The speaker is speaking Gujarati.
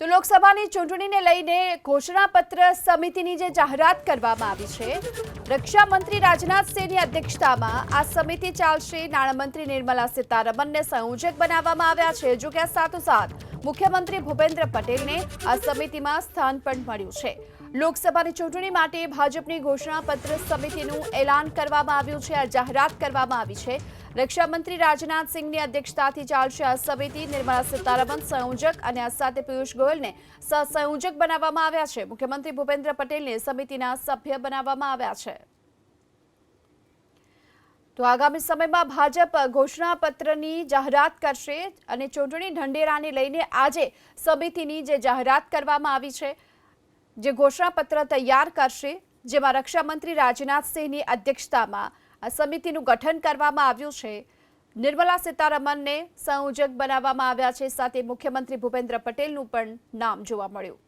તો લોકસભાની ચૂંટણીને લઈને ઘોષણાપત્ર સમિતિની જે જાહેરાત કરવામાં આવી છે, રક્ષામંત્રી રાજનાથ સિંહની અધ્યક્ષતામાં આ સમિતિ ચાલશે. નાણામંત્રી નિર્મલા સીતારમણને સંયોજક બનાવવામાં આવ્યા છે. જો કે સાથોસાથ મુખ્યમંત્રી ભૂપેન્દ્ર પટેલને આ સમિતિમાં સ્થાન પણ મળ્યું છે. લોકસભાની ચૂંટણી માટે ભાજપની ઘોષણાપત્ર સમિતિનું એલાન કરવામાં આવ્યું છે. આ જાહેરાત કરવામાં આવી છે. રક્ષામંત્રી રાજનાથ સિંહની અધ્યક્ષતાથી ચાલશે આ સમિતિ. નિર્મલા સીતારમણ સંયોજક અને આ સાથે પિયુષ ગોયલને સહસંયોજક બનાવવામાં આવ્યા છે. મુખ્યમંત્રી ભૂપેન્દ્ર પટેલને સમિતિના સભ્ય બનાવવામાં આવ્યા છે. તો આગામી સમયમાં ભાજપ ઘોષણાપત્રની જાહેરાત કરશે અને ચૂંટણી ઢંઢેરાને લઈને આજે સમિતિની જે જાહેરાત કરવામાં આવી છે, જે ઘોષણાપત્ર તૈયાર કરશે, જેમાં રક્ષામંત્રી રાજનાથસિંહની અધ્યક્ષતામાં આ સમિતિનું ગઠન કરવામાં આવ્યું છે. નિર્મલા સીતારમણને સંયોજક બનાવવામાં આવ્યા છે. સાથે મુખ્યમંત્રી ભૂપેન્દ્ર પટેલનું પણ નામ જોવા મળ્યું.